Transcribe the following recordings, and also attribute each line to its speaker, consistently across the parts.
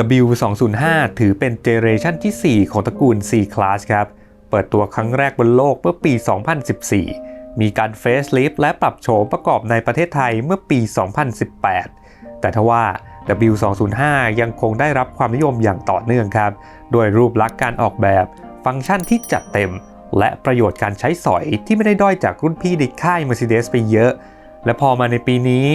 Speaker 1: W205 ถือเป็นเจเนเรชันที่ 4 ของตระกูล C-Class ครับ เปิดตัวครั้งแรกบนโลกเมื่อปี 2014 มีการเฟซลิฟและปรับโฉมประกอบในประเทศไทยเมื่อปี 2018 แต่ทว่า W205 ยังคงได้รับความนิยมอย่างต่อเนื่องครับ โดยรูปลักษณ์การออกแบบ ฟังก์ชันที่จัดเต็ม และประโยชน์การใช้สอยที่ไม่ได้ด้อยจากรุ่นพี่ในค่าย Mercedes ไปเยอะ และพอมาในปีนี้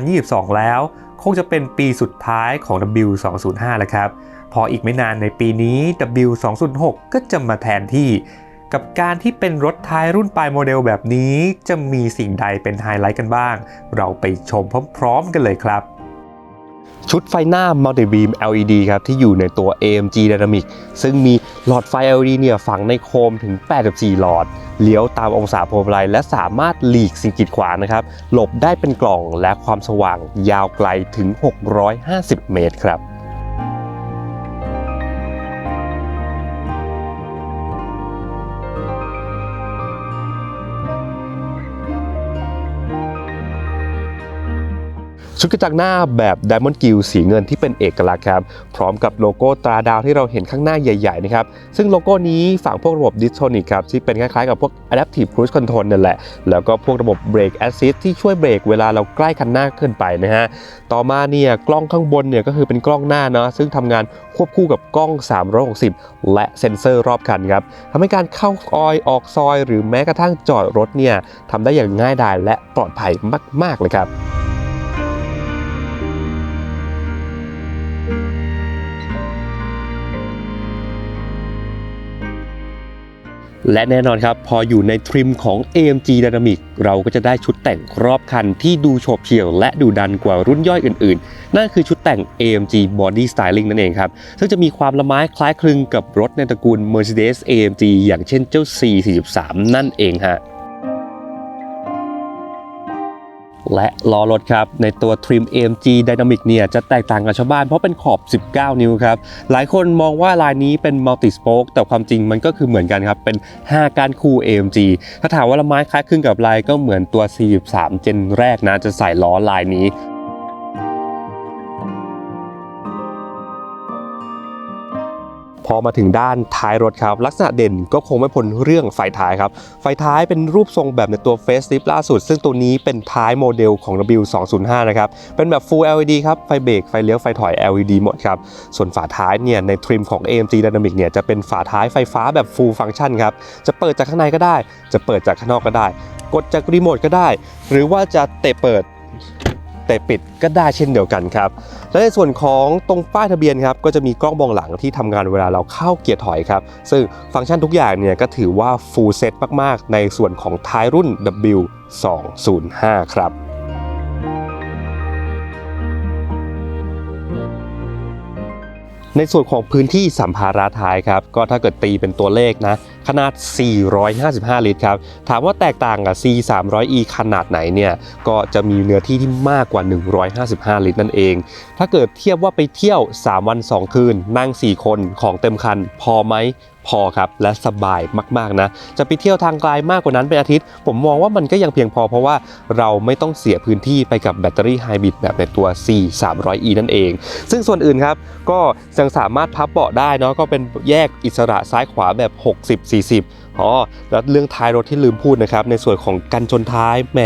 Speaker 1: 2022 แล้ว คงจะเป็นปีสุดท้ายของ W205 แล้วครับ พออีกไม่นานในปีนี้ W206 ก็จะมาแทนที่ กับการที่เป็นรถท้ายรุ่นปลายโมเดลแบบนี้ จะมีสิ่งใดเป็นไฮไลท์กันบ้าง เราไปชมพร้อมๆกันเลยครับ ชุดไฟหน้า Multi Beam LED ครับที่อยู่ในตัว AMG Dynamic ซึ่งมีหลอดไฟ LED เนี่ยฝังในโคมถึง 84 หลอด เลี้ยวตามองศาพวงมาลัยและสามารถหลีกสิ่งกีดขวางนะครับ หลบได้เป็นกล่องและความสว่างยาวไกลถึง 650 เมตรครับ ชุดกระจังหน้าแบบ Diamond g i l สีเงินที่เป็นเอกลักษณ์ครับพร้อมกับโลโก้ตราดาวที่เราเห็นข้างหน้าใหญ่ๆนะครับซึ่งโลโก้นี้ฝังพวกระบบ d i s t o n i c ครับที่เป็นคล้ายๆกับพวก Adaptive Cruise Control นั่นแหละ แล้วก็พวกระบบ Brake Assist ที่ช่วยเบรกเวลาเราใกล้คันหน้าขึ้นไปนะฮะต่อมาเนี่ยกล้องข้างบนเนี่ยก็คือเป็นกล้องหน้าเนาะซึ่งทำงานควบคู่กับกล้อง 360 และเซ็นเซอร์รอบคันครับทำให้การเข้าซอยออกซอย หรือแม้กระทั่งจอดรถเนี่ยทำได้อย่างง่ายดายและปลอดภัยมาก ๆ เลยครับ และแน่นอนครับ พออยู่ในทริมของ AMG Dynamic เราก็จะได้ชุดแต่งรอบคันที่ดูโฉบเฉี่ยวและดูดันกว่ารุ่นย่อยอื่นๆ นั่นคือชุดแต่ง AMG Body Styling นั่นเองครับ ซึ่งจะมีความละไม้คล้ายคลึงกับรถในตระกูล Mercedes AMG อย่างเช่นเจ้า C43 นั่นเองฮะ และล้อรถครับ ในตัว Trim AMG Dynamic เนี่ยจะแตกต่างกับชาวบ้านเพราะเป็นขอบ 19 นิ้วครับ หลายคนมองว่าลายนี้เป็น Multi Spoke แต่ความจริงมันก็คือเหมือนกันครับ เป็น 5 ก้านคู่ AMG ถ้าถามว่าละไม้คล้ายคลึงกับลายก็เหมือนตัว 43 เจนแรกนะจะใส่ล้อลายนี้ พอมาถึงด้านท้ายรถครับ ลักษณะเด่นก็คงไม่พ้นเรื่องไฟท้ายครับ ไฟท้ายเป็นรูปทรงแบบในตัว Face Lift ล่าสุด ซึ่งตัวนี้เป็นท้ายโมเดลของ W205 นะครับ เป็นแบบ Full LED ครับ ไฟเบรกไฟเลี้ยว ไฟถอย LED หมดครับ ส่วนฝาท้ายเนี่ยในทริมของ AMG Dynamic เนี่ยจะเป็นฝาท้ายไฟฟ้าแบบ Full Function ครับ จะเปิดจากข้างในก็ได้ จะเปิดจากข้างนอกก็ได้ กดจากรีโมทก็ได้ หรือว่าจะเตะเปิด ตะปิดก็ได้เช่นเดียวกันครับ และในส่วนของตรงป้ายทะเบียนครับก็จะมีกล้องมองหลังที่ทำงานเวลาเราเข้าเกียร์ถอยครับ ซึ่งฟังก์ชันทุกอย่างเนี่ยก็ถือว่าฟูลเซ็ตมากๆ ในส่วนของท้ายรุ่น W205 ครับ ในส่วนของพื้นที่สัมภาระท้ายครับก็ถ้าเกิดตีเป็นตัวเลขนะขนาด 455 ลิตรครับ ถามว่าแตกต่างกับ C 300E ขนาดไหนเนี่ย ก็จะมีเนื้อที่ที่มากกว่า 155 ลิตรนั่นเอง ถ้าเกิดเทียบว่าไปเที่ยว 3 วัน 2 คืน นั่ง 4 คนของเต็มคัน พอไหมพอครับ และสบายมาก ๆ นะ จะไปเที่ยวทางไกลมากกว่านั้นเป็นอาทิตย์ ผมมองว่ามันก็ยังเพียงพอเพราะว่าเราไม่ต้องเสียพื้นที่ไปกับแบตเตอรี่ไฮบริดแบบในตัว C 300E นั่นเอง ซึ่งส่วนอื่นครับ ก็ยังสามารถพับเบาะได้เนาะก็เป็นแยกอิสระซ้ายขวาแบบ 60 40 อ๋อแล้วเรื่องท้ายรถที่ลืมพูดนะครับในส่วนของกันชนท้ายแหม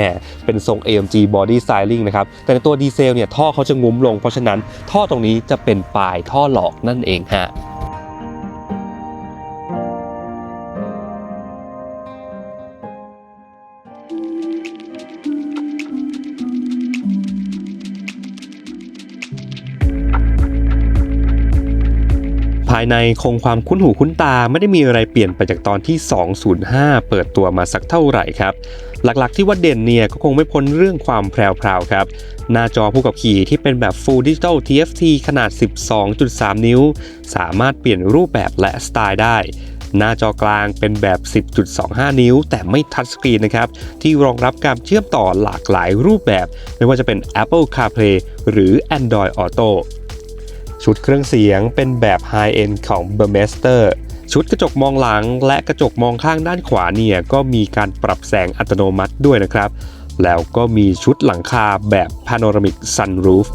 Speaker 1: เป็นทรง AMG Body Styling นะครับแต่ในตัวดีเซลเนี่ยท่อเขาจะงุ้มลงเพราะฉะนั้นท่อตรงนี้จะเป็นปลายท่อหลอกนั่นเองฮะายในคงความคุ้นหูคุ้นตาไม่ได้มีอะไรเปลี่ยนไปจากตอนที่ 205 เปิดตัวมาสักเท่าไหร่ครับ หลักๆที่ว่าเด่นเนี่ยก็คงไม่พ้นเรื่องความแพรวๆครับ หน้าจอผู้ขับขี่ที่เป็นแบบ Full Digital TFT ขนาด 12.3 นิ้ว สามารถเปลี่ยนรูปแบบและสไตล์ได้หน้าจอกลางเป็นแบบ 10.25 นิ้ว แต่ไม่ทัชสกรีนนะครับ ที่รองรับการเชื่อมต่อหลากหลายรูปแบบ ไม่ว่าจะเป็น Apple CarPlay หรือ Android Auto ชุดเครื่องเสียงเป็นแบบ High End ของ b u r m e s t e r ชุดกระจกมองหลังและกระจกมองข้างด้านขวาเนี่ยก็มีการปรับแสงอัตโนมัติด้วยนะครับ แล้วก็มีชุดหลังคาแบบ Panoramic Sunroof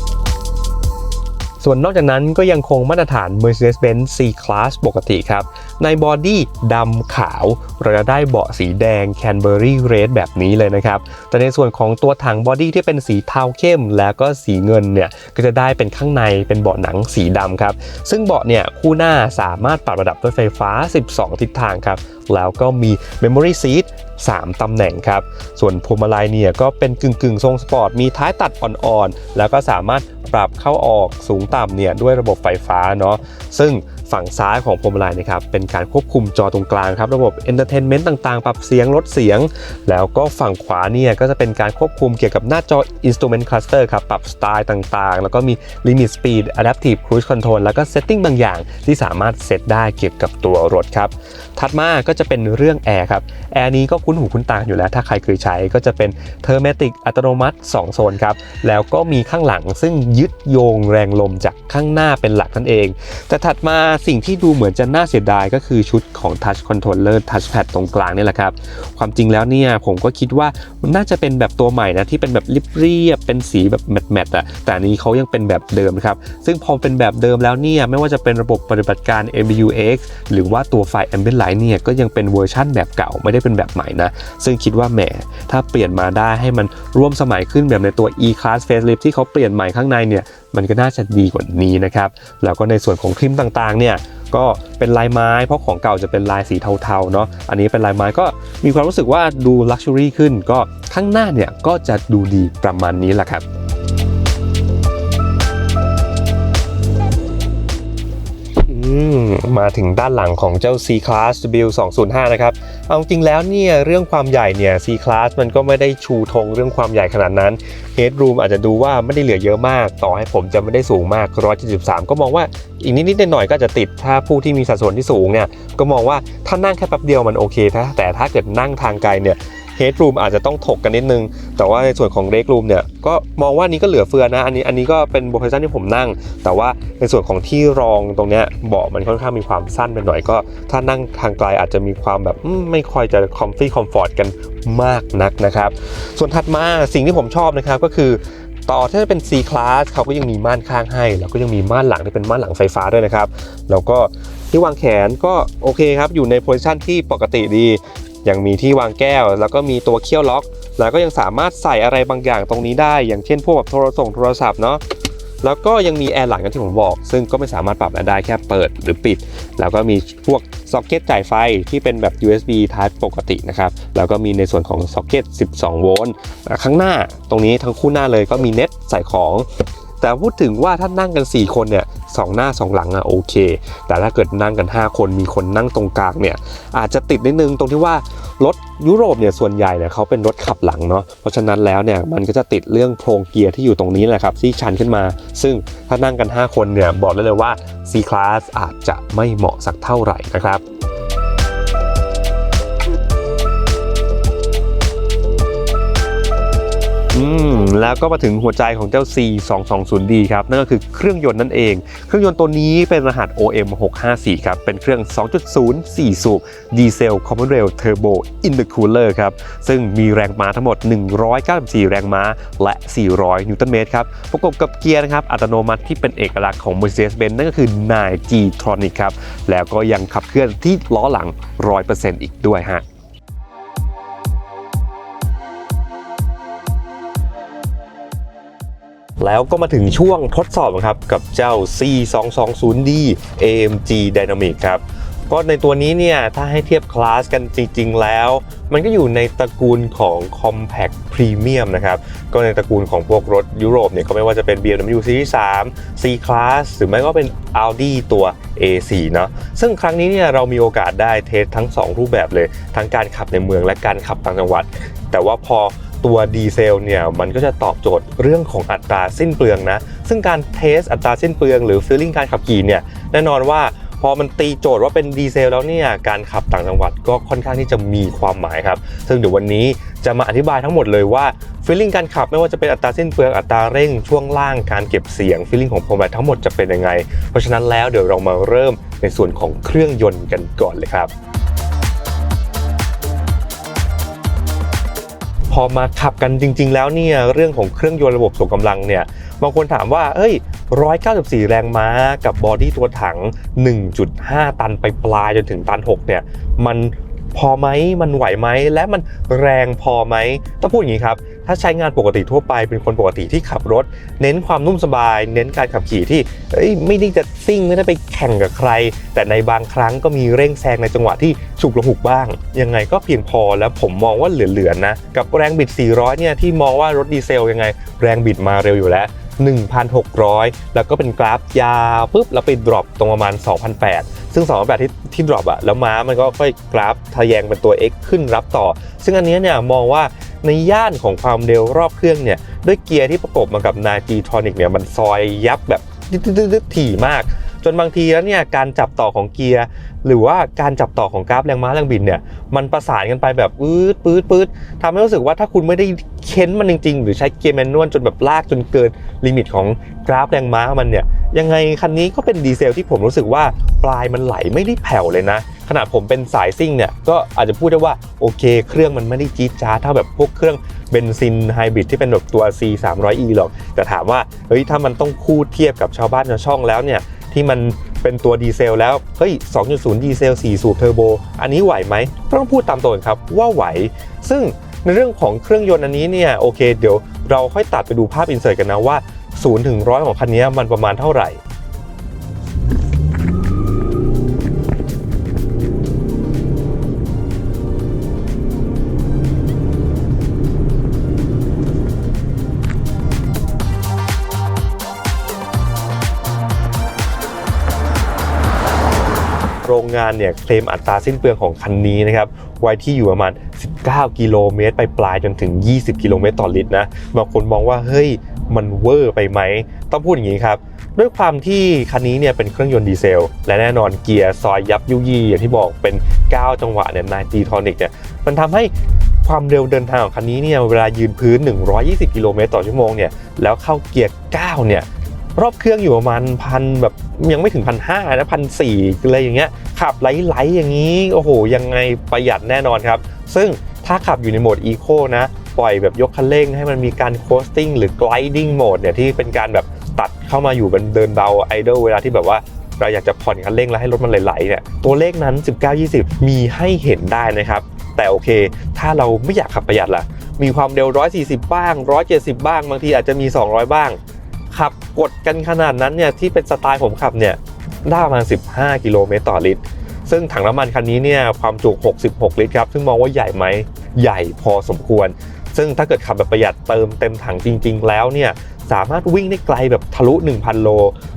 Speaker 1: ส่วนนอกจากนั้นก็ยังคงมาตรฐาน Mercedes-Benz C-Class ปกติครับ ในบอดี้ดำขาว เราจะได้เบาะสีแดง Canberry Red แบบนี้เลยนะครับ แต่ในส่วนของตัวถังบอดี้ที่เป็นสีเทาเข้ม แล้วก็สีเงินเนี่ย ก็จะได้เป็นข้างในเป็นเบาะหนังสีดำครับ ซึ่งเบาะเนี่ยคู่หน้าสามารถปรับระดับด้วยไฟฟ้า 12 ทิศทางครับ แล้วก็มี Memory Seat 3 ตำแหน่งครับ ส่วนพวงมาลัยเนี่ยก็เป็นกึ่งกึ่งทรงสปอร์ต มีท้ายตัดอ่อนๆ แล้วก็สามารถปรับเข้าออกสูงต่ำเนี่ยด้วยระบบไฟฟ้าเนาะ ซึ่ง ฝั่งซ้ายของพวงมาลัยนะครับเป็นการควบคุมจอตรงกลางครับระบบ Entertainment ต่างๆ ปรับเสียงลดเสียง แล้วก็ฝั่งขวาเนี่ยก็จะเป็นการควบคุมเกี่ยวกับหน้าจอ Instrument Cluster ครับปรับสไตล์ต่างๆ แล้วก็มี Limit Speed Adaptive Cruise Control แล้วก็ Setting บางอย่างที่สามารถเซตได้เกี่ยวกับตัวรถครับถัดมาก็จะเป็นเรื่องแอร์ครับแอร์นี้ก็คุ้นหูคุ้นตาอยู่แล้ว ถ้าใครเคยใช้ก็จะเป็นเทอร์เมติกอัตโนมัติ 2 โซนครับแล้วก็มีข้างหลังซึ่งยึดโยงแรงลมจากข้างหน้าเป็นหลักนั่นเอง แต่ถัดมาสิ่งที่ดูเหมือนจะน่าเสียดายก็คือชุดของ Touch Controller Touchpad ตรงกลางนี่แหละครับ ความจริงแล้วเนี่ยผมก็คิดว่ามันน่าจะเป็นแบบตัวใหม่นะที่เป็นแบบเรียบๆเป็นสีแบบแมตต์ๆอะแต่นนี้เขายังเป็นแบบเดิมครับ ซึ่งพอเป็นแบบเดิมแล้วเนี่ยไม่ว่าจะเป็นระบบปฏิบัติการ MBUX หรือว่าตัวไฟ Ambient Light เนี่ยก็ยังเป็นเวอร์ชั่นแบบเก่าไม่ได้เป็นแบบใหม่นะ ซึ่งคิดว่าแหมถ้าเปลี่ยนมาได้ให้มันร่วมสมัยขึ้นแบบในตัว E-Class Facelift ที่เขาเปลี่ยนใหม่ข้างในเนี่ย มันก็น่าจะดีกว่านี้นะครับ แล้วก็ในส่วนของคริมต่างๆ เนี่ยก็เป็นลายไม้ เพราะของเก่าจะเป็นลายสีเทาๆเนาะอันนี้เป็นลายไม้ก็มีความรู้สึกว่าดูลักชัวรี่ขึ้น ก็ข้างหน้าเนี่ยก็จะดูดีประมาณนี้แหละครับ มาถึงด้านหลังของเจ้า C-Class W205 นะครับ เอาจริงแล้วเนี่ยเรื่องความใหญ่เนี่ย C-Class มันก็ไม่ได้ชูธงเรื่องความใหญ่ขนาดนั้น Headroom อาจจะดูว่าไม่ได้เหลือเยอะมาก ต่อให้ผมจะไม่ได้สูงมาก 173 ก็มองว่าอีกนิดๆหน่อยๆก็จะติดถ้าผู้ที่มีสัดส่วนที่สูงเนี่ยก็มองว่าถ้านั่งแค่แป๊บเดียวมันโอเคนะแต่ถ้าเกิดนั่งทางไกลเนี่ย Headroom อาจจะต้องถกกันนิดนึง แต่ว่าในส่วนของ Leg Room เนี่ยก็มองว่านี้ก็เหลือเฟือนะ อันนี้อันนี้ก็เป็นโ o เ i ชั่นที่ผมนั่ง แต่ว่าในส่วนของที่รองตรงเนี้ยเบาะมันค่อนข้างมีความสั้นไปหน่อยก็ ถ้านั่งทางไกลอาจจะมีความแบบไม่ค่อยจะ comfy comfort กันมากนักนะครับ ส่วนถัดมาสิ่งที่ผมชอบนะครับก็คือต่อถ้าเป็น C class เขาก็ยังมีม่านข้างให้ แล้วก็ยังมีม่านหลังที่เป็นม่านหลังไฟฟ้าด้วยนะครับ แล้วก็ที่วางแขนก็โอเคครับ อยู่ในโพซิชันที่ปกติดี ยังมีที่วางแก้ว แล้วก็มีตัวเคี่ยวล็อก แล้วก็ยังสามารถใส่อะไรบางอย่างตรงนี้ได้ อย่างเช่นพวกแบบโทรส่งโทรศัพท์เนาะแล้วก็ยังมีแอร์หลังอย่างที่ผมบอก ซึ่งก็ไม่สามารถปรับได้แค่เปิดหรือปิด แล้วก็มีพวกซ็อกเก็ตจ่ายไฟที่เป็นแบบ USB Type ปกตินะครับ แล้วก็มีในส่วนของซ็อกเก็ต 12 โวลต์ ข้างหน้าตรงนี้ทั้งคู่หน้าเลยก็มีเน็ตใส่ของ แต่พูดถึงว่าถ้านั่งกัน 4 คนเนี่ยสองหน้า 2 หลังอะโอเค แต่ถ้าเกิดนั่งกัน 5 คนมีคนนั่งตรงกลางเนี่ยอาจจะติดนิดนึงตรงที่ว่ารถยุโรปเนี่ยส่วนใหญ่เนี่ยเขาเป็นรถขับหลังเนาะเพราะฉะนั้นแล้วเนี่ยมันก็จะติดเรื่องโครงเกียร์ที่อยู่ตรงนี้แหละครับที่ชันขึ้นมา ซึ่งถ้านั่งกัน 5 คนเนี่ยบอกได้เลยว่า C Class อาจจะไม่เหมาะสักเท่าไหร่นะครับ มแล้วก็มาถึงหัวใจของเจ้า C220D ครับ นั่นก็คือเครื่องยนต์นั่นเอง เครื่องยนต์ตัวนี้เป็นรหัส OM654 ครับ เป็นเครื่อง 2.0 4 สูบดีเซล Common Rail Turbo Intercooler ครับ ซึ่งมีแรงม้าทั้งหมด 194 แรงม้าและ 400 นิวตันเมตรครับ ประกบกับเกียร์นะครับ อัตโนมัติที่เป็นเอกลักษณ์ของ Mercedes-Benz นั่นก็คือ 9G Tronic ครับ แล้วก็ยังขับเคลื่อนที่ล้อหลัง 100%อีกด้วยฮะ แล้วก็มาถึงช่วงทดสอบครับกับเจ้า C220D AMG Dynamic ครับก็ในตัวนี้เนี่ยถ้าให้เทียบคลาสกันจริง ๆ แล้ว มันก็อยู่ในตระกูลของ Compact Premium นะครับ ก็ในตระกูลของพวกรถยุโรปเนี่ยก็ไม่ว่าจะเป็น BMW Series 3 C Class หรือไม่ก็เป็น Audi ตัว A4 เนาะซึ่งครั้งนี้เนี่ยเรามีโอกาสได้เทสทั้ง 2 รูปแบบเลย ทั้งการขับในเมืองและการขับต่างจังหวัด แต่ว่าพอ ตัวดีเซลเนี่ยมันก็จะตอบโจทย์เรื่องของอัตราสิ้นเปลืองนะ ซึ่งการเทสอัตราสิ้นเปลืองหรือ feeling การขับขี่เนี่ยแน่นอนว่าพอมันตีโจทย์ว่าเป็นดีเซลแล้วเนี่ยการขับต่างจังหวัดก็ค่อนข้างที่จะมีความหมายครับ ซึ่งเดี๋ยววันนี้จะมาอธิบายทั้งหมดเลยว่า feeling การขับไม่ว่าจะเป็นอัตราสิ้นเปลืองอัตราเร่งช่วงล่างการเก็บเสียง feeling ของพวงมาลัยทั้งหมดจะเป็นยังไง เพราะฉะนั้นแล้วเดี๋ยวเรามาเริ่มในส่วนของเครื่องยนต์กันก่อนเลยครับ พอมาขับกันจริง ๆ แล้วเนี่ยเรื่องของเครื่องยนต์ระบบส่งกำลังเนี่ยบางคนถามว่าเอ้ย 194 แรงม้ากับบอดี้ตัวถัง 1.5 ตันไปปลายจนถึงตัน 6 เนี่ยมันพอไหมมันไหวไหมและมันแรงพอไหมต้องพูดอย่างนี้ครับ ถ้าใช้งานปกติทั่วไปเป็นคนปกติที่ขับรถ เน้นความนุ่มสบาย เน้นการขับขี่ที่ไม่ได้จะซิ่งไม่ได้ไปแข่งกับใคร แต่ในบางครั้งก็มีเร่งแซงในจังหวะที่ฉุกระหุกบ้าง ยังไงก็เพียงพอแล้วผมมองว่าเหลือๆนะ กับแรงบิด 400 เนี่ยที่มองว่ารถดีเซลยังไง แรงบิดมาเร็วอยู่แล้ว1,600 แล้วก็เป็นกราฟยาวปุ๊บแล้วไปดรอปตรงประมาณ 2,008 ซึ่ง 2,008 ที่ที่ดรอปอะแล้วม้ามันก็ค่อยกราฟทะแยงเป็นตัว X ขึ้นรับต่อ ซึ่งอันเนี้เนี่ยมองว่า ในย่านของความเร็วรอบเครื่องเนี่ยด้วยเกียร์ที่ประกบมากับนาจีทรอนิกเนี่ยมันซอยยับแบบดึ๊ดๆๆถี่มาก จนบางทีแล้วเนี่ยการจับต่อของเกียร์ หรือว่าการจับต่อของกราฟแรงม้าแรงบิดเนี่ยมันประสานกันไปแบบปื๊ดปื๊ดปื๊ดทำให้รู้สึกว่าถ้าคุณไม่ได้เค้นมันจริง ๆ หรือใช้เกียร์แมนนวลจนแบบลากจนเกินลิมิตของกราฟแรงม้ามันเนี่ยยังไงคันนี้ก็เป็นดีเซลที่ผมรู้สึกว่าปลายมันไหลไม่ได้แผ่วเลยนะ ขนาดผมเป็นสายซิ่งเนี่ยก็อาจจะพูดได้ว่าโอเค เครื่องมันไม่ได้จี๊ดจ๊าเท่าแบบพวกเครื่องเบนซินไฮบริดที่เป็นแบบตัว C 3 0 0 E หรอก แต่ถามว่าเฮ้ยถ้ามันต้องคู่เทียบกับชาวบ้านชาวช่องแล้วเนี่ย ที่มันเป็นตัวดีเซลแล้ว เฮ้ย 2.0 ดีเซล 4 สูบเทอร์โบ อันนี้ไหวไหม ต้องพูดตามตรงครับว่าไหว ซึ่งในเรื่องของเครื่องยนต์อันนี้เนี่ย โอเค เดี๋ยวเราค่อยตัดไปดูภาพอินเสิร์ตกันนะว่า 0 ถึง 100 ของคันนี้มันประมาณเท่าไหร่ งานเนี่ยเคลมอัตราสิ้นเปลืองของคันนี้นะครับไว้ที่อยู่ประมาณ 19 กิโลเมตรไปปลายจนถึง 20 กิโลเมตรต่อลิตรนะบางคนมองว่าเฮ้ยมันเวอร์ไปไหม ต้องพูดอย่างนี้ครับ ด้วยความที่คันนี้เนี่ยเป็นเครื่องยนต์ดีเซล และแน่นอนเกียร์ซอยยับยุยี่อย่างที่บอกเป็น 9 จังหวะเนี่ยนายตีทอนิกเนี่ยมันทำให้ความเร็วเดินทางของคันนี้เนี่ยเวลายืนพื้น 120 กิโลเมตรต่อชั่วโมงเนี่ยแล้วเข้าเกียร์ 9 เนี่ย รอบเครื่องอยู่ประมาณพันแบบยังไม่ถึงพันห้านะพันสี่อะไรอย่างเงี้ยขับไหลๆอย่างนี้โอ้โหยังไงประหยัดแน่นอนครับ ซึ่งถ้าขับอยู่ในโหมด Eco นะปล่อยแบบยกคันเร่งให้มันมีการ coasting หรือ gliding mode เนี่ยที่เป็นการแบบตัดเข้ามาอยู่เป็นเดินเบา idle เวลาที่แบบว่าเราอยากจะผ่อนคันเร่งแล้วให้รถมันไหลๆเนี่ยตัวเลขนั้น 19-20 มีให้เห็นได้นะครับ แต่โอเค ถ้าเราไม่อยากขับประหยัดล่ะ มีความเร็ว 140 บ้าง 170 บ้าง บางทีอาจจะมี 200 บ้าง ขับกดกันขนาดนั้นเนี่ยที่เป็นสไตล์ผมขับเนี่ยได้ประมาณ 15 กิโลเมตรต่อลิตร ซึ่งถังน้ำมันคันนี้เนี่ยความจุ 66 ลิตรครับ ซึ่งมองว่าใหญ่ไหมใหญ่พอสมควร ซึ่งถ้าเกิดขับแบบประหยัดเติมเต็มถังจริง ๆ แล้วเนี่ยสามารถวิ่งได้ไกลแบบทะลุ 1,000 โล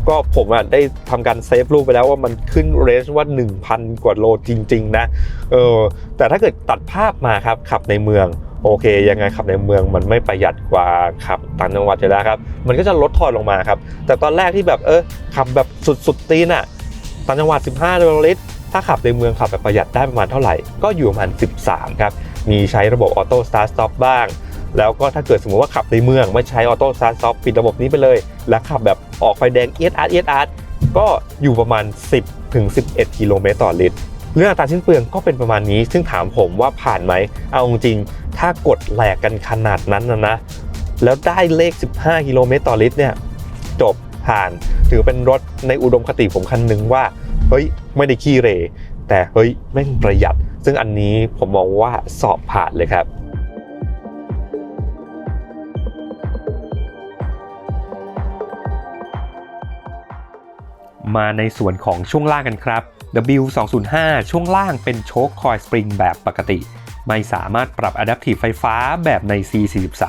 Speaker 1: ก็ผมอะได้ทำการเซฟรูปไปแล้วว่ามันขึ้นเรนจ์ว่า 1,000 กว่าโลจริง ๆ นะ เออแต่ถ้าเกิดตัดภาพมาครับขับในเมือง โอเค ยังไงขับในเมืองมันไม่ประหยัดกว่าขับต่างจังหวัดอยู่แล้วครับ มันก็จะลดทอนลงมาครับ แต่ตอนแรกที่แบบเออขับแบบสุดๆตีนอะต่างจังหวัด 15กิโลลิตรถ้าขับในเมืองขับแบบประหยัดได้ประมาณเท่าไหร่ ก็อยู่ประมาณ 13 ครับ มีใช้ระบบออโต้สตาร์ทสต็อปบ้าง แล้วก็ถ้าเกิดสมมติว่าขับในเมืองไม่ใช้ออโต้สตาร์ทสต็อปปิดระบบนี้ไปเลย แล้วขับแบบออกไฟแดงเอียดอาร์เอียดอาร์ก็อยู่ประมาณ 10ถึง11 กิโลเมตรต่อลิตรเรื่องอัตราสิ้นเปลืองก็เป็นประมาณนี้ ซึ่งถามผมว่าผ่านไหม เอาจริง ถ้ากดแหลกกันขนาดนั้นนะนะ แล้วได้เลข 15 กิโลเมตรต่อลิตรเนี่ย จบผ่านถือเป็นรถในอุดมคติผมคันหนึ่งว่า เฮ้ย ไม่ได้ขี้เร แต่เฮ้ย แม่งประหยัด ซึ่งอันนี้ผมมองว่าสอบผ่านเลยครับมาในส่วนของช่วงล่างกันครับ
Speaker 2: W205 ช่วงล่างเป็นโชคคอยสปริงแบบปกติ ไม่สามารถปรับ Adaptive ไฟฟ้าแบบใน C43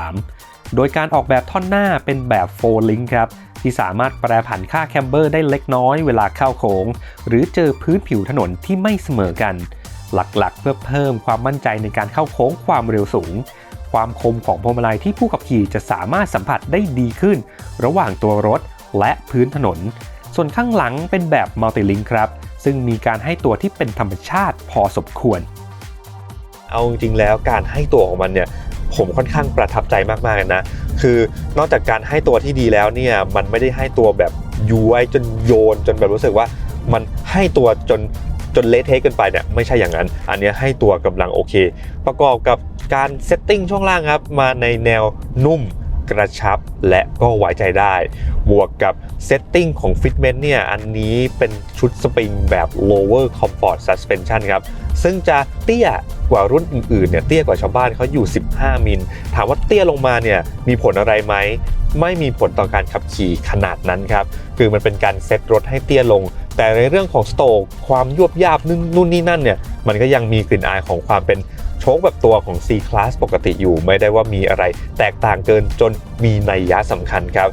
Speaker 2: โดยการออกแบบท่อนหน้าเป็นแบบ4 link ครับ ที่สามารถแปรผันค่าแคมเบอร์ได้เล็กน้อยเวลาเข้าโค้ง หรือเจอพื้นผิวถนนที่ไม่เสมอกัน หลักๆ เพื่อเพิ่มความมั่นใจในการเข้าโค้งความเร็วสูง ความคมของพวงมาลัยที่ผู้ขับขี่จะสามารถสัมผัสได้ดีขึ้น ระหว่างตัวรถและพื้นถนน ส่วนข้างหลังเป็นแบบมัลติลิงครับ ซึ่งมีการให้ตัวที่เป็นธรรมชาติพอสมควร
Speaker 1: เอาจริงๆแล้วการให้ตัวของมันเนี่ยผมค่อนข้างประทับใจมากๆเลยนะ คือนอกจากการให้ตัวที่ดีแล้วเนี่ยมันไม่ได้ให้ตัวแบบย้วยจนโยนจนแบบรู้สึกว่ามันให้ตัวจนจนเละเทะเกินไปเนี่ยไม่ใช่อย่างนั้น อันเนี้ยให้ตัวกำลังโอเค ประกอบกับการเซตติ้งช่วงล่างครับมาในแนวนุ่ม กระชับและก็ไว้ใจได้ บวกกับเซตติ้งของฟิตเมนต์เนี่ย อันนี้เป็นชุดสปริงแบบ lower comfort suspension ครับ ซึ่งจะเตี้ยกว่ารุ่นอื่นๆเนี่ย เตี้ยกว่าชาวบ้านเขาอยู่ 15 มิล ถามว่าเตี้ยลงมาเนี่ย มีผลอะไรไหม ไม่มีผลต่อการขับขี่ขนาดนั้นครับ คือมันเป็นการเซตรถให้เตี้ยลง แต่ในเรื่องของสโตกความยวบยาบนู่นนู่นนี่นั่นเนี่ย มันก็ยังมีกลิ่นอายของความเป็น ชคแบบตัวของ C Class ปกติอยู่ไม่ได้ว่ามีอะไรแตกต่างเกินจนมีนัยยะสำคัญครับ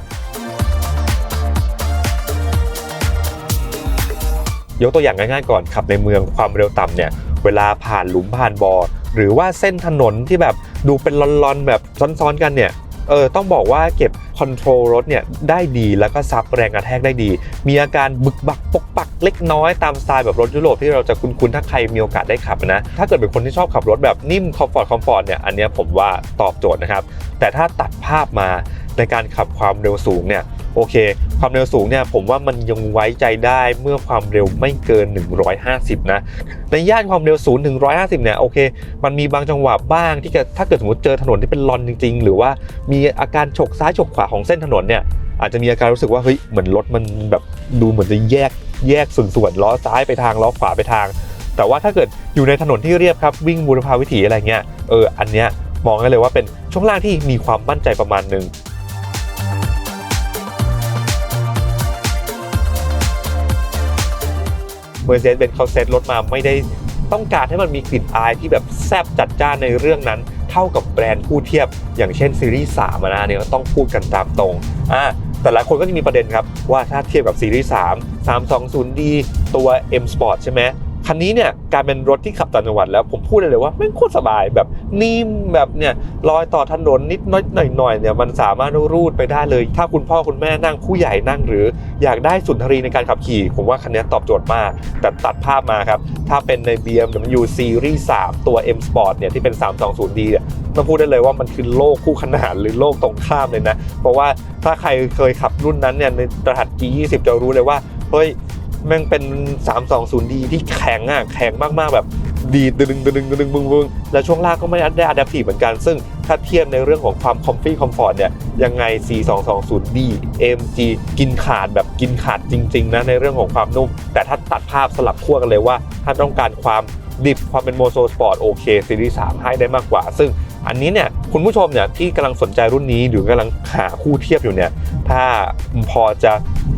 Speaker 1: ยกตัวอย่างง่ายๆก่อนขับในเมืองความเร็วต่ำเนี่ยเวลาผ่านหลุมผ่านบอ่อหรือว่าเส้นถนนที่แบบดูเป็นลอนๆแบบซ้อนๆกันเนี่ย เออต้องบอกว่าเก็บคอนโทรลรถเนี่ยได้ดีแล้วก็ซับแรงกระแทกได้ดี มีอาการบึกบักปกปักเล็กน้อยตามสไตล์แบบรถยุโรปที่เราจะคุ้นๆถ้าใครมีโอกาสได้ขับนะ ถ้าเกิดเป็นคนที่ชอบขับรถแบบนิ่มคอมฟอร์ตคอมฟอร์ตเนี่ยอันนี้ผมว่าตอบโจทย์นะครับ แต่ถ้าตัดภาพมาในการขับความเร็วสูงเนี่ย โอเค ความเร็วสูงเนี่ยผมว่ามันยังไว้ใจได้เมื่อความเร็วไม่เกิน 150 นะ ในย่านความเร็ว0ูนย์ถึง150เนี่ยโอเค มันมีบางจังหวะบ้างที่จะถ้าเกิดสมมติเจอถนนที่เป็นลอนจริง ๆ หรือว่ามีอาการฉกซ้ายฉกขวาของเส้นถนนเนี่ยอาจจะมีอาการรู้สึกว่าเฮ้ยเหมือนรถมันแบบดูเหมือนจะแยกแยกส่วนๆล้อซ้ายไปทางล้อขวาไปทาง แต่ว่าถ้าเกิดอยู่ในถนนที่เรียบครับวิ่งบูรพาวิถีอะไรเงี้ยเอออันเนี้ยมองได้เลยว่าเป็นช่วงล่างที่มีความมั่นใจประมาณหนึ่ง เมอร์เซเดสเบนเขาเซตรถมาไม่ได้ต้องการให้มันมีกลิ่นอายที่แบบแซบจัดจ้านในเรื่องนั้น เท่ากับแบรนด์คู่เทียบ อย่างเช่นซีรีส์3นะเนี่ยต้องพูดกันตามตรงอ่าแต่หลายคนก็จะมีประเด็นครับ ว่าถ้าเทียบกับซีรีส์3 320D ตัว M Sport ใช่ไหม คันนี้เนี่ยการเป็นรถที่ขับต่างจังหวัดแล้วผมพูดได้เลยว่าแม่โคตรสบายแบบนิ่มแบบเนี่ยรอยต่อถนนนิดน้อยหน่อยๆเนี่ยมันสามารถรูดไปได้เลย ถ้าคุณพ่อคุณแม่นั่งผู้ใหญ่นั่งหรือ อยากได้สุนทรีในการขับขี่ ผมว่าคันนี้ตอบโจทย์มาก แต่ตัดภาพมาครับ ถ้าเป็นใน BMW Series 3 ตัว M Sport เนี่ยที่เป็น 320D เนี่ยต้องพูดได้เลยว่ามันคือโลกคู่ขนานหรือโลกตรงข้ามเลยนะ เพราะว่าถ้าใครเคยขับรุ่นนั้นเนี่ยในรหัส G20 จะรู้เลยว่าเฮ้ย แม่งเป็น 320D ที่แข็งอะแข็งมากๆแบบดีดดึงดึงดึงดึงบึงบึงแล้วช่วงล่างก็ไม่ได้อะดัพทีเหมือนกัน ซึ่งถ้าเทียบในเรื่องของความคอมฟี่คอมฟอร์ตเนี่ย ยังไง C220D AMG กินขาดแบบกินขาดจริง ๆ นะ ในเรื่องของความนุ่ม แต่ถ้าตัดภาพสลับขั้วกันเลยว่า ถ้าต้องการความดิบความเป็นโมโซสปอร์ตโอเคซีรีส์3ให้ได้มากกว่า ซึ่ง อันนี้เนี่ยคุณผู้ชมเนี่ยที่กำลังสนใจรุ่นนี้หรือกำลังหาคู่เทียบอยู่เนี่ยถ้าพอจะ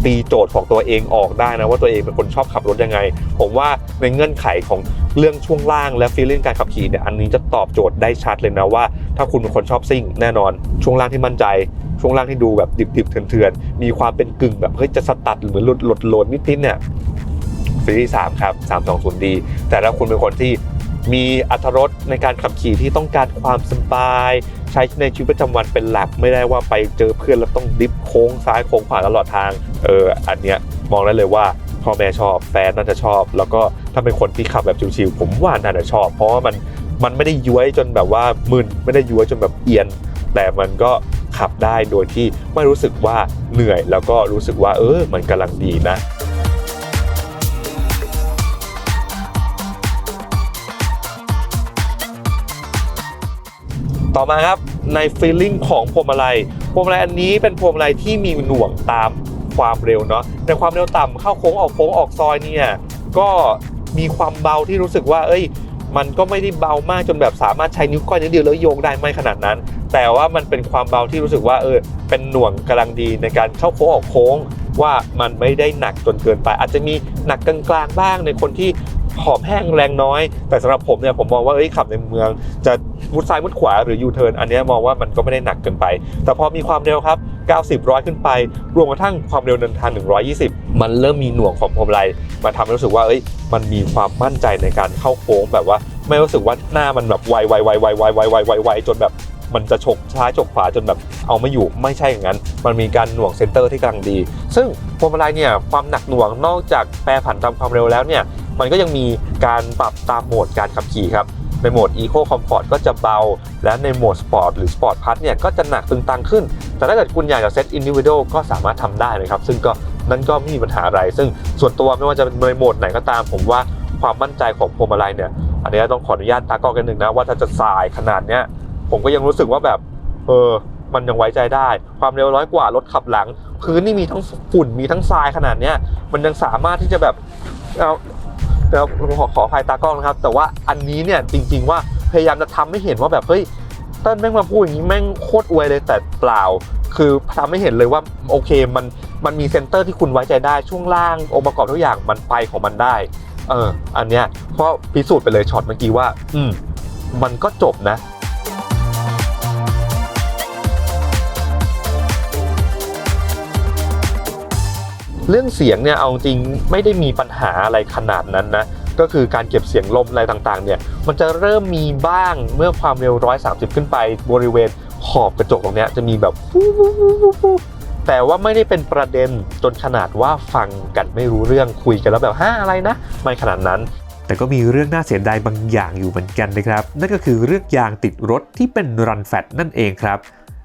Speaker 1: ตีโจทย์ของตัวเองออกได้นะว่าตัวเองเป็นคนชอบขับรถยังไง ผมว่าในเงื่อนไขของเรื่องช่วงล่างและฟีลลิ่งการขับขี่เนี่ยอันนี้จะตอบโจทย์ได้ชัดเลยนะว่า ถ้าคุณเป็นคนชอบซิ่งแน่นอน ช่วงล่างที่มั่นใจ ช่วงล่างที่ดูแบบดิบๆเถื่อนๆมีความเป็นกึ่งแบบเฮ้ยจะสตัดหรือหลุดหลุดโหลดนิดๆเนี่ยซีรีส์3ครับ 320D แต่ถ้าคุณเป็นคนที่ มีอัตรสในการขับขี่ที่ต้องการความสบาย ใช้ในชีวิตประจำวันเป็นหลักไม่ได้ว่าไปเจอเพื่อนแล้วต้องดิฟโค้งซ้ายโค้งขวาตลอดทางเอออันเนี้ยมองได้เลยว่าพ่อแม่ชอบแฟนน่าจะชอบ แล้วก็ถ้าเป็นคนที่ขับแบบชิวๆผมว่าน่าจะชอบ เพราะว่ามันมันไม่ได้ย้วยจนแบบว่ามึนไม่ได้ย้วยจนแบบเอียน แต่มันก็ขับได้โดยที่ไม่รู้สึกว่าเหนื่อยแล้วก็รู้สึกว่าเออมันกำลังดีนะ ต่อมาครับในฟีลลิ่งของพวงมาลัยพวงมาลัยอันนี้เป็นพวงมาลัยที่มีหน่วงตามความเร็วเนาะในความเร็วต่ำเข้าโค้งออกโค้งออกซอยเนี่ยก็มีความเบาที่รู้สึกว่า เอ้ย มันก็ไม่ได้เบามากจนแบบสามารถใช้นิ้วก้อยนิ้วเดียวแล้วโยกได้ไม่ขนาดนั้น
Speaker 3: แต่ว่ามันเป็นความเบาที่รู้สึกว่าเออเป็นหน่วงกำลังดีในการเข้าโค้งออกโค้งว่ามันไม่ได้หนักจนเกินไป อาจจะมีหนักกลางๆบ้างในคนที่ หอมแห้งแรงน้อย แต่สำหรับผมเนี่ยผมมองว่าเอ้ยขับในเมือง จะมุดซ้ายมุดขวาหรือยูเทิร์นอันนี้มองว่ามันก็ไม่ได้หนักเกินไป แต่พอมีความเร็วครับ 90ร้อยขึ้นไป รวมกระทั่งความเร็วเดินทาง 120 มันเริ่มมีหน่วงของพวงมาลัยมาทำให้รู้สึกว่าเอ้ยมันมีความมั่นใจในการเข้าโค้งแบบว่า ไม่รู้สึกว่าหน้ามันแบบไวไวไวไวไวไวไวไวไวจนแบบมันจะฉกซ้ายฉกขวาจนแบบเอาไม่อยู่ไม่ใช่อย่างนั้น มันมีการหน่วงเซนเตอร์ที่กำลังดี ซึ่งพวงมาลัยเนี่ยความหนักหน่วงนอกจากแปรผันตามความเร็วแล้วเนี่ย มันก็ยังมีการปรับตามโหมดการขับขี่ครับในโหมด Eco Comfort ก็จะเบา และในโหมด Sport หรือ Sport Plus เนี่ยก็จะหนักตึงตังขึ้น แต่ถ้าเกิดคุณอยากจะเซต Individual ก็สามารถทำได้นะครับ ซึ่งก็นั่นก็ไม่มีปัญหาอะไร ซึ่งส่วนตัวไม่ว่าจะเป็นในโหมดไหนก็ตาม ผมว่าความมั่นใจของพวงมาลัยเนี่ย อันนี้ต้องขออนุญาตตากล้องกันหนึ่งนะ ว่าถ้าจะสายขนาดเนี้ย ผมก็ยังรู้สึกว่าแบบ เออ มันยังไว้ใจได้ ความเร็วร้อยกว่ารถขับหลัง พื้นนี่มีทั้งฝุ่นมีทั้งทรายขนาดเนี้ย มันยังสามารถที่จะแบบเอา แล้วขอขออภัยตากล้องนะครับ แต่ว่าอันนี้เนี่ยจริง ๆ ว่าพยายามจะทำให้เห็นว่าแบบเฮ้ยเต้นแม่งมาพูดอย่างนี้แม่งโคตรอวยเลยแต่เปล่า คือทำให้เห็นเลยว่าโอเคมันมันมีเซนเตอร์ที่คุณไว้ใจได้ช่วงล่างองค์ประกอบทุกอย่างมันไปของมันได้เอออันเนี้ยเพราะพิสูจน์ไปเลยช็อตเมื่อกี้ว่า อืมมันก็จบนะ เรื่องเสียงเนี่ยเอาจริงไม่ได้มีปัญหาอะไรขนาดนั้นนะก็คือการเก็บเสียงลมอะไรต่างๆเนี่ยมันจะเริ่มมีบ้างเมื่อความเร็ว 130 ขึ้นไปบริเวณขอบกระจกตรงเนี้ยจะมีแบบฟูฟูฟูฟูแต่ว่าไม่ได้เป็นประเด็นจนขนาดว่าฟังกันไม่รู้เรื่องคุยกันแล้วแบบฮ่าอะไรนะ ไม่ขนาดนั้น
Speaker 1: แต่ก็มีเรื่องน่าเสียดายบางอย่างอยู่เหมือนกันนะครับ นั่นก็คือเรื่องยางติดรถที่เป็นรันแฟตนั่นเองครับ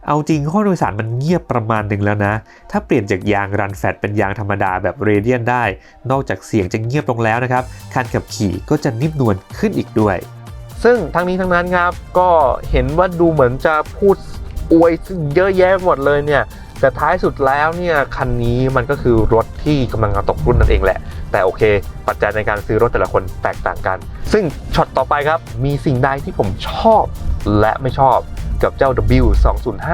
Speaker 1: เอาจริงห้องโดยสารมันเงียบประมาณหนึ่งแล้วนะ ถ้าเปลี่ยนจากยางรันแฟตเป็นยางธรรมดาแบบเรเดียนได้ นอกจากเสียงจะเงียบลงแล้วนะครับการขับขี่ก็จะนิ่มนวลขึ้นอีกด้วย
Speaker 3: ซึ่งทั้งนี้ทั้งนั้นครับก็เห็นว่าดูเหมือนจะพูดอวยเยอะแยะหมดเลยเนี่ยแต่ท้ายสุดแล้วเนี่ยคันนี้มันก็คือรถที่กำลังตกรุ่นนั่นเองแหละ แต่โอเค ปัจจัยในการซื้อรถแต่ละคนแตกต่างกัน ซึ่งช็อตต่อไปครับมีสิ่งใดที่ผมชอบและไม่ชอบ กับเจ้า W205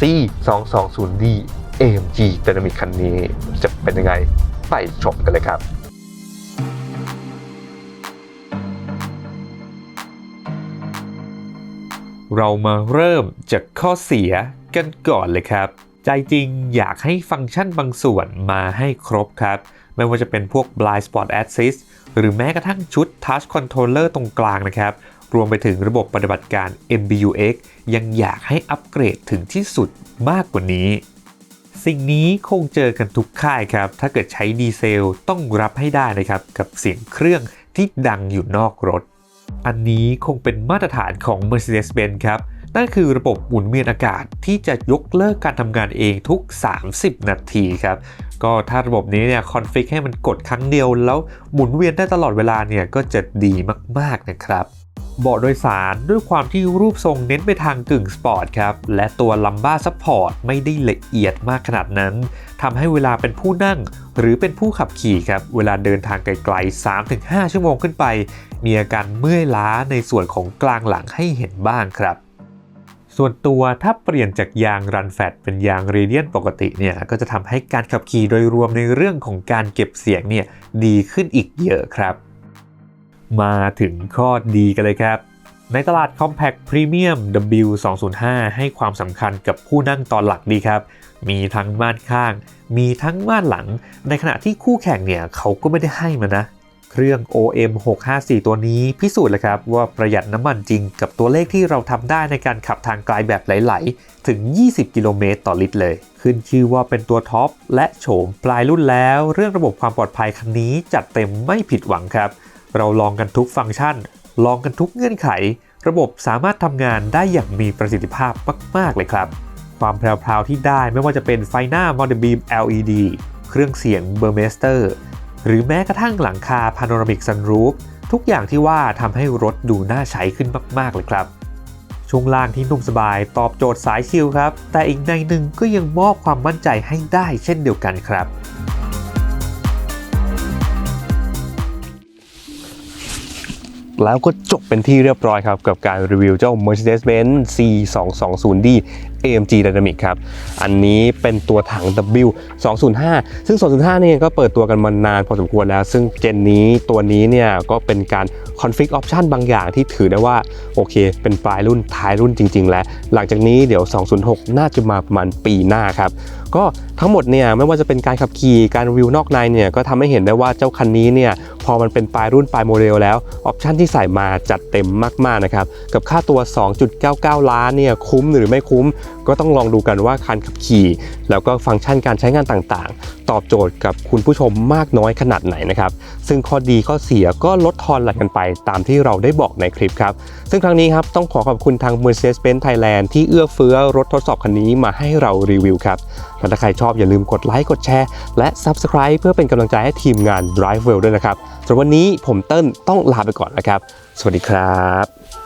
Speaker 3: C 2 2 0 D AMG Dynamic คันนี้จะเป็นยังไงไปชมกันเลยครับ
Speaker 1: เรามาเริ่มจากข้อเสียกันก่อนเลยครับ ใจจริงอยากให้ฟังก์ชันบางส่วนมาให้ครบครับ ไม่ว่าจะเป็นพวก blind spot assist หรือแม้กระทั่งชุด touch controller ตรงกลางนะครับ รวมไปถึงระบบปฏิบัติการ MBUX ยังอยากให้อัปเกรดถึงที่สุดมากกว่านี้ สิ่งนี้คงเจอกันทุกค่ายครับ ถ้าเกิดใช้ดีเซลต้องรับให้ได้นะครับ กับเสียงเครื่องที่ดังอยู่นอกรถ อันนี้คงเป็นมาตรฐานของ Mercedes-Benz ครับนั่นคือระบบหมุนเวียนอากาศที่จะยกเลิกการทำงานเองทุก 30 นาทีครับ ก็ถ้าระบบนี้เนี่ยคอนฟิกให้มันกดครั้งเดียวแล้วหมุนเวียนได้ตลอดเวลาเนี่ยก็จะดีมากๆนะครับ เบาะโดยสารด้วยความที่รูปทรงเน้นไปทางกึ่งสปอร์ตครับ และตัวลัมบ้าซัพพอร์ตไม่ได้ละเอียดมากขนาดนั้นทำให้เวลาเป็นผู้นั่ง หรือเป็นผู้ขับขี่ครับ เวลาเดินทางไกลๆ 3-5 ชั่วโมงขึ้นไป มีอาการเมื่อยล้าในส่วนของกลางหลังให้เห็นบ้างครับส่วนตัวถ้าเปลี่ยนจากยางรันแฟตเป็นยางเรเดียนปกติเนี่ยก็จะทำให้การขับขี่โดยรวมในเรื่องของการเก็บเสียงเนี่ยดีขึ้นอีกเยอะครับ มาถึงข้อดีกันเลยครับ ในตลาด Compact Premium W205 ให้ความสำคัญกับผู้นั่งตอนหลักดีครับ มีทั้งม่านข้าง มีทั้งม่านหลัง ในขณะที่คู่แข่งเนี่ยเขาก็ไม่ได้ให้มานะ เครื่อง OM 654ตัวนี้พิสูจน์เลยครับว่าประหยัดน้ำมันจริงกับตัวเลขที่เราทำได้ในการขับทางไกลแบบไหลๆ ถึง 20 กิโลเมตรต่อลิตรเลยขึ้นชื่อว่าเป็นตัวท็อปและโฉมปลายรุ่นแล้ว เรื่องระบบความปลอดภัยคันนี้จัดเต็มไม่ผิดหวังครับ เราลองกันทุกฟังก์ชัน ลองกันทุกเงื่อนไข ระบบสามารถทำงานได้อย่างมีประสิทธิภาพมาก ๆ เลยครับ ความแพรวๆที่ได้ไม่ว่าจะเป็นไฟหน้า m o d e l Beam LED เครื่องเสียง b u r m e s t e r หรือแม้กระทั่งหลังคา Panoramic Sunroof ทุกอย่างที่ว่าทำให้รถดูน่าใช้ขึ้นมาก ๆ เลยครับ ช่วงล่างที่นุ่มสบายตอบโจทย์สายชิลครับ แต่อีกในหนึ่งก็ยังมอบความมั่นใจให้ได้เช่นเดียวกันครับ แล้วก็จบเป็นที่เรียบร้อยครับ กับการรีวิวเจ้า Mercedes-Benz C220D AMG Dynamic ครับ อันนี้เป็นตัวถัง W 205 ซึ่ง 205 เนี่ยก็เปิดตัวกันมานานพอสมควรแล้ว ซึ่งเจนนี้ตัวนี้เนี่ยก็เป็นการ config option บางอย่างที่ถือได้ว่า โอเค เป็นปลายรุ่นท้ายรุ่นจริง ๆ แล้ว หลังจากนี้เดี๋ยว 206 น่าจะมาประมาณปีหน้าครับ ก็ทั้งหมดเนี่ยไม่ว่าจะเป็นการขับขี่การรีวิวนอกในเนี่ยก็ทำให้เห็นได้ว่าเจ้าคันนี้เนี่ยพอมันเป็นปลายรุ่นปลายโมเดลแล้วออปชันที่ใส่มาจัดเต็มมากๆนะครับกับค่าตัว 2.99 ล้านเนี่ยคุ้มหรือไม่คุ้มก็ต้องลองดูกันว่าการขับขี่ แล้วก็ฟังก์ชันการใช้งานต่างๆ ตอบโจทย์กับคุณผู้ชมมากน้อยขนาดไหนนะครับ ซึ่งข้อดีข้อเสียก็ลดทอนหลั่นกันไปตามที่เราได้บอกในคลิปครับ ซึ่งครั้งนี้ครับต้องขอขอบคุณทาง Mercedes-Benz Thailand ที่เอื้อเฟื้อรถทดสอบคันนี้มาให้เรารีวิวครับและถ้าใครชอบอย่าลืมกดไลค์กดแชร์ และ Subscribe เพื่อเป็นกำลังใจให้ทีมงาน Drive Well ด้วยนะครับสำหรับวันนี้ผมเติ้ลต้องลาไปก่อนนะครับ สวัสดีครับ